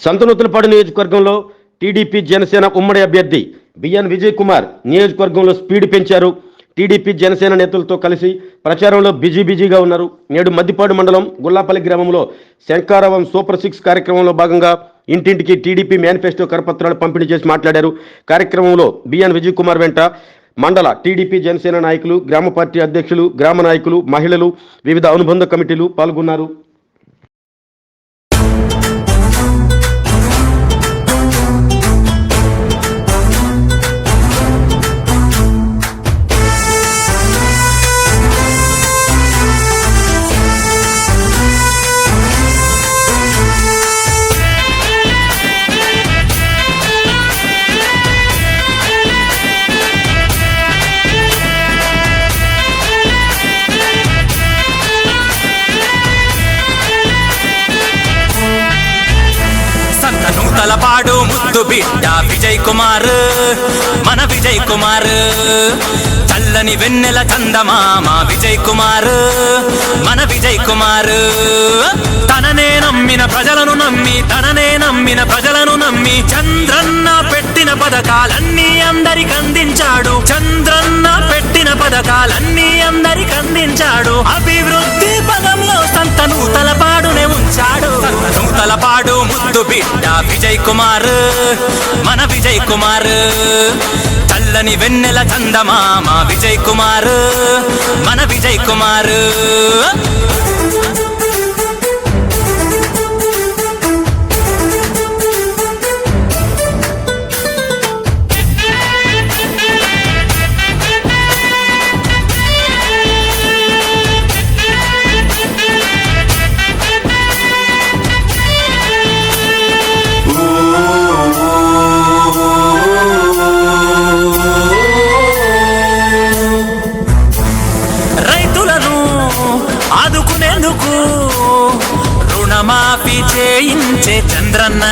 సంతనూతలపాడు నియోజకవర్గంలో టీడీపీ జనసేన ఉమ్మడి అభ్యర్థి బిఎన్ విజయ్ కుమార్ నియోజకవర్గంలో స్పీడ్ పెంచారు. టీడీపీ జనసేన నేతలతో కలిసి ప్రచారంలో బిజీ బిజీగా ఉన్నారు. నేడు మద్దిపాడు మండలం గుల్లాపల్లి గ్రామంలో శంకారవం సూపర్ సిక్స్ కార్యక్రమంలో భాగంగా ఇంటింటికి టీడీపీ మేనిఫెస్టో కరపత్రాలు పంపిణీ చేసి మాట్లాడారు. కార్యక్రమంలో బిఎన్ విజయ్ కుమార్ వెంట మండల టీడీపీ జనసేన నాయకులు గ్రామ పార్టీ అధ్యక్షులు గ్రామ నాయకులు మహిళలు వివిధ అనుబంధ కమిటీలు పాల్గొన్నారు. తలపాడు ముద్దు బిడ్డ విజయ్ కుమార్ మన విజయ్ కుమార్. చల్లని వెన్నెల చందమామ విజయ్ కుమార్ మన విజయ్ కుమార్. తననే నమ్మిన ప్రజలను నమ్మి తననే నమ్మిన ప్రజలను నమ్మి చంద్రన్న పెట్టిన పథకాలన్నీ అందరికి అందించాడు. చంద్రన్న పెట్టిన పథకాలన్నీ అందరికి అందించాడు. అభివృద్ధి పదంలో సంతను తలపాడునే ఉంచాడు. సంతను తలపాడు ముద్దు బిడ్డ విజయ్ కుమార్ మన విజయ్ కుమార్. చల్లని వెన్నెల చందమామ విజయ్ కుమార్ మన విజయ్ కుమార్. ఆదుకునేందుకు రుణమాఫీ చేయించే చంద్రన్న.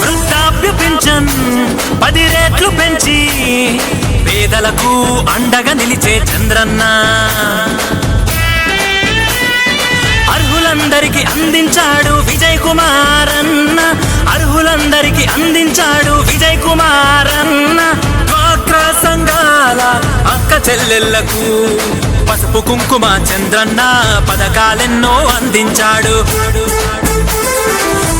వృద్ధాప్య పెంచన్ పది రేట్లు పెంచి పేదలకు అండగా నిలిచే చంద్రన్న. అర్హులందరికీ అందించాడు విజయ్ కుమార్ అన్న అర్హులందరికీ అందించాడు విజయ్ కుమార్ అన్న చెల్లెళ్ళకు పసుపు కుంకుమ చంద్రన్న పథకాలెన్నో అందించాడు.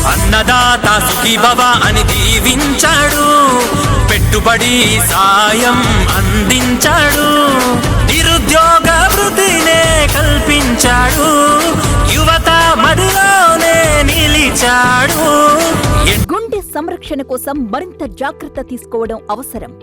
అన్నదాత సుఖీభవ అని దీవించాడు. పెట్టుబడి సాయం అందించాడు. నిరుద్యోగ వృద్ధినే కల్పించాడు. యువత మదిలోనే నిలిచాడు. గుండె సంరక్షణ కోసం మరింత జాగ్రత్త తీసుకోవడం అవసరం.